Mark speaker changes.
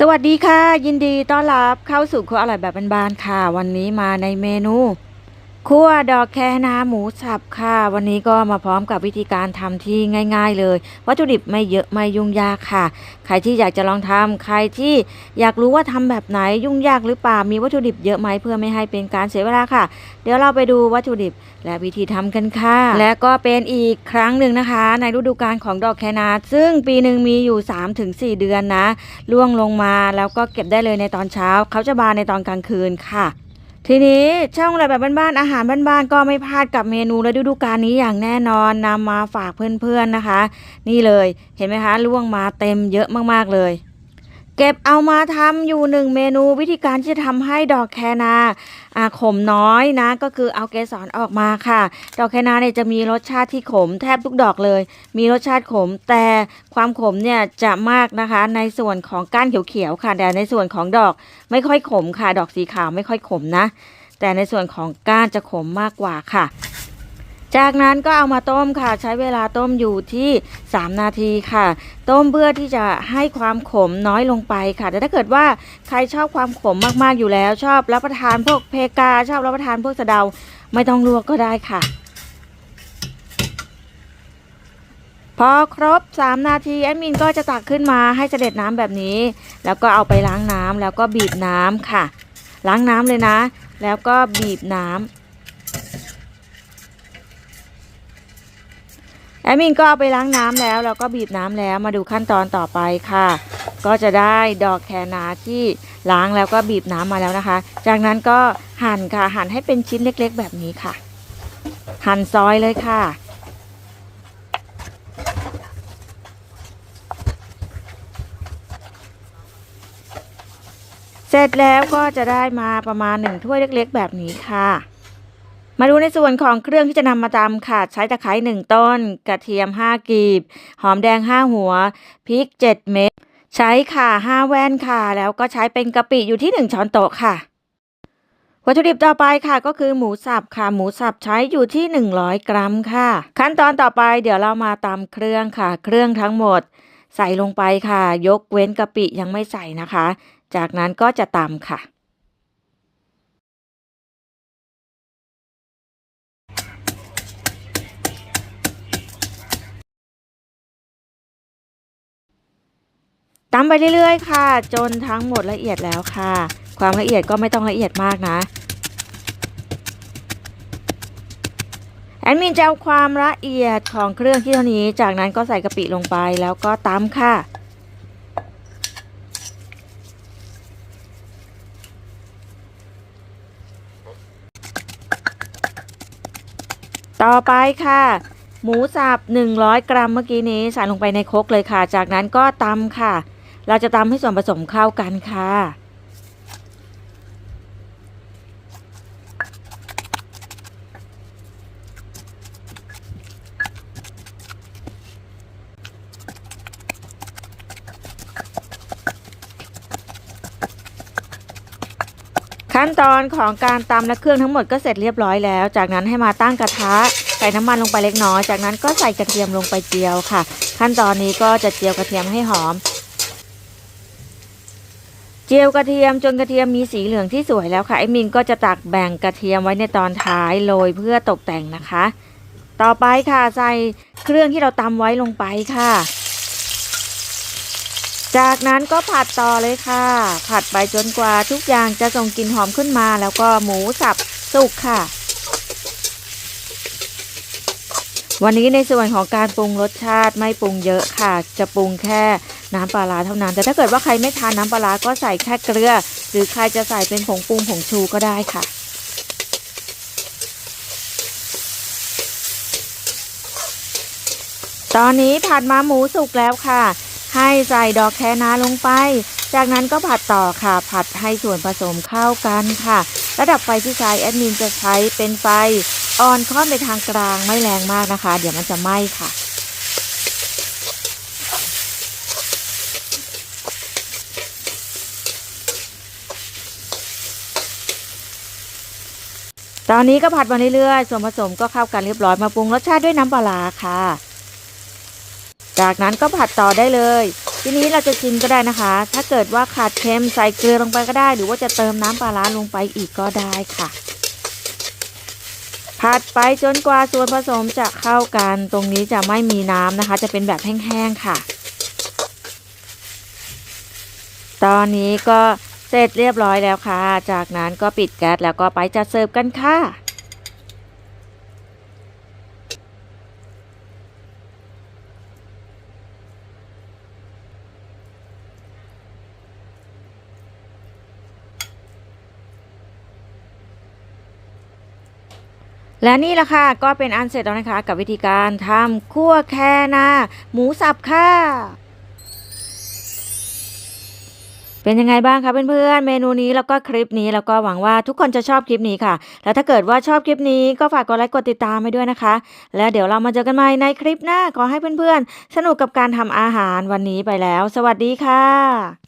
Speaker 1: สวัสดีค่ะ ยินดีต้อนรับเข้าสู่ครัวอร่อยแบบบ้านๆค่ะ วันนี้มาในเมนู คั่วดอกแคนาหมูสับค่ะ วันนี้ก็มาพร้อมกับวิธีการทำที่ง่าย ๆ เลย วัตถุดิบไม่เยอะไม่ยุ่งยากค่ะ ใครที่อยากจะลองทำใครที่อยากรู้ว่าทำแบบไหนยุ่งยากหรือเปล่ามีวัตถุดิบเยอะไหมเพื่อไม่ให้เป็นการเสียเวลาค่ะ เดี๋ยวเราไปดูวัตถุดิบและวิธีทำกันค่ะ และก็เป็นอีกครั้งหนึ่งนะคะ ในฤดูกาลของดอกแคนาซึ่งปีหนึ่งมีอยู่ 3-4 เดือนนะล่วงลงมาแล้วก็เก็บได้เลยในตอนเช้าเขาจะบานในตอนกลางคืนค่ะ ทีนี้ช่องอะไรแบบบ้านๆอาหารบ้านๆก็ไม่พลาดกับเมนูและฤดูกาลนี้อย่างแน่นอนนำมาฝากเพื่อนๆนะคะ นี่เลยเห็นไหมคะล่วงมาเต็มเยอะมากๆเลย เก็บเอามาทำอยู่หนึ่งเมนูวิธีการที่จะทำให้ดอกแคนาอาขมน้อยนะ ก็คือเอาเกสรออกมาค่ะ ดอกแคนาเนี่ยจะมีรสชาติที่ขมแทบทุกดอกเลย มีรสชาติขม แต่ความขมเนี่ยจะมากนะคะ ในส่วนของก้านเขียวๆค่ะ แต่ในส่วนของดอกไม่ค่อยขมค่ะ ดอกสีขาวไม่ค่อยขมนะ แต่ในส่วนของก้านจะขมมากกว่าค่ะ จากนั้นก็เอามาต้มค่ะ ใช้เวลาต้มอยู่ที่ 3 นาทีค่ะ ต้มเพื่อที่จะให้ความขมน้อยลงไปค่ะ แต่ถ้าเกิดว่าใครชอบความขมมากๆอยู่แล้ว ชอบรับประทานพวกเพกาชอบรับประทานพวกสะเดา ไม่ต้องลวกก็ได้ค่ะพอครบ 3 นาทีแอดมินก็จะตักขึ้นมาให้เสด็จน้ำแบบนี้ แล้วก็เอาไปล้างน้ำแล้วก็บีบน้ำค่ะ ล้างน้ำเลยนะ แล้วก็บีบน้ำ แอดมินก็เอาไปล้างน้ำแล้วแล้วก็บีบน้ำแล้วมาดูขั้นตอนต่อไปค่ะ ก็จะได้ดอกแคนาที่ล้างแล้วก็บีบน้ำมาแล้วนะคะ จากนั้นก็หั่นค่ะหั่นให้เป็นชิ้นเล็กๆ แบบนี้ค่ะ หั่นซอยเลยค่ะ เสร็จแล้วก็จะได้มาประมาณหนึ่งถ้วยเล็กๆ แบบนี้ค่ะ มาดูในส่วนของเครื่องที่จะนำมาตำค่ะ ใช้ตะไคร้หนึ่งต้น กระเทียม5กีบ หอมแดง5หัว พริก7เม็ด ใช้ข่าแว่นค่ะ แล้วก็ใช้เป็นกะปิอยู่ที่1ช้อนโต๊ะค่ะ วัตถุดิบต่อไปค่ะก็คือหมูสับค่ะ หมูสับใช้อยู่ที่ 100 กรัมค่ะ ขั้นตอนต่อไปเดี๋ยวเรามาตำเครื่องค่ะ เครื่องทั้งหมด ใส่ลงไปค่ะ ยกเว้นกะปิยังไม่ใส่นะคะ จากนั้นก็จะตำค่ะ ตำไปเรื่อยๆ ค่ะ จนทั้งหมดละเอียดแล้วค่ะ ความละเอียดก็ไม่ต้องละเอียดมากนะ แอดมินจะเอาความละเอียดของเครื่องที่เท่านี้ จากนั้นก็ใส่กะปิลงไปแล้วก็ตำค่ะต่อไปค่ะ หมูสับ100 กรัมเมื่อกี้นี้ใส่ลงไปในครกเลยค่ะ จากนั้นก็ตำค่ะ เราจะตำให้ส่วนผสมเข้ากันค่ะ ขั้นตอนของการตำและเครื่องทั้งหมดก็เสร็จเรียบร้อยแล้ว จากนั้นให้มาตั้งกระทะใส่น้ำมันลงไปเล็กน้อย จากนั้นก็ใส่กระเทียมลงไปเจียวค่ะ ขั้นตอนนี้ก็จะเจียวกระเทียมให้หอม เจียวกระเทียมจนกระเทียมมีสีเหลืองที่สวยแล้วค่ะไอ้มินก็จะตักแบ่งกระเทียมไว้ในตอนท้ายโรยเพื่อตกแต่งนะคะ ต่อไปค่ะใส่เครื่องที่เราตำไว้ลงไปค่ะ จากนั้นก็ผัดต่อเลยค่ะ ผัดไปจนกว่าทุกอย่างจะส่งกลิ่นหอมขึ้นมา แล้วก็หมูสับสุกค่ะ วันนี้ในส่วนของการปรุงรสชาติไม่ปรุงเยอะค่ะ จะปรุงแค่ น้ำปลาร้าเท่านั้น แต่ถ้าเกิดว่าใครไม่ทานน้ำปลาร้าก็ใส่แค่เกลือ หรือใครจะใส่เป็นผงปรุงผงชูก็ได้ค่ะ ตอนนี้ผัดมาหมูสุกแล้วค่ะ ให้ใส่ดอกแคนาลงไป จากนั้นก็ผัดต่อค่ะ ผัดให้ส่วนผสมเข้ากันค่ะ ระดับไฟที่ใช้แอดมินจะใช้เป็นไฟอ่อนค่อนไปทางกลางไม่แรงมากนะคะ เดี๋ยวมันจะไหม้ค่ะ ตอนนี้ก็ผัดมาเรื่อยๆ ส่วนผสมก็เข้ากันเรียบร้อยมาปรุงรสชาติด้วยน้ำปลาร้าค่ะ จากนั้นก็ผัดต่อได้เลย ทีนี้เราจะชิมก็ได้นะคะ ถ้าเกิดว่าขาดเค็มใส่เกลือลงไปก็ได้ หรือว่าจะเติมน้ำปลาร้าลงไปอีกก็ได้ค่ะ ผัดไปจนกว่าส่วนผสมจะเข้ากัน ตรงนี้จะไม่มีน้ำนะคะ จะเป็นแบบแห้งๆค่ะ ตอนนี้ก็ เสร็จเรียบร้อยแล้วค่ะ จากนั้นก็ปิดแก๊สแล้วก็ไปจัดเสิร์ฟกันค่ะ และนี่แหละค่ะ ก็เป็นอันเสร็จแล้วนะคะ กับวิธีการทำคั่วแคนาหมูสับค่ะ เป็นยังไงบ้างคะเพื่อนๆ เมนูนี้แล้วก็คลิปนี้แล้วก็หวังว่าทุกคนจะชอบคลิปนี้ค่ะ แล้วถ้าเกิดว่าชอบคลิปนี้ก็ฝากกดไลค์กดติดตามไปด้วยนะคะ แล้วเดี๋ยวเรามาเจอกันใหม่ในคลิปหน้าขอให้เพื่อนๆ สนุกกับการทำอาหารวันนี้ไปแล้ว สวัสดีค่ะ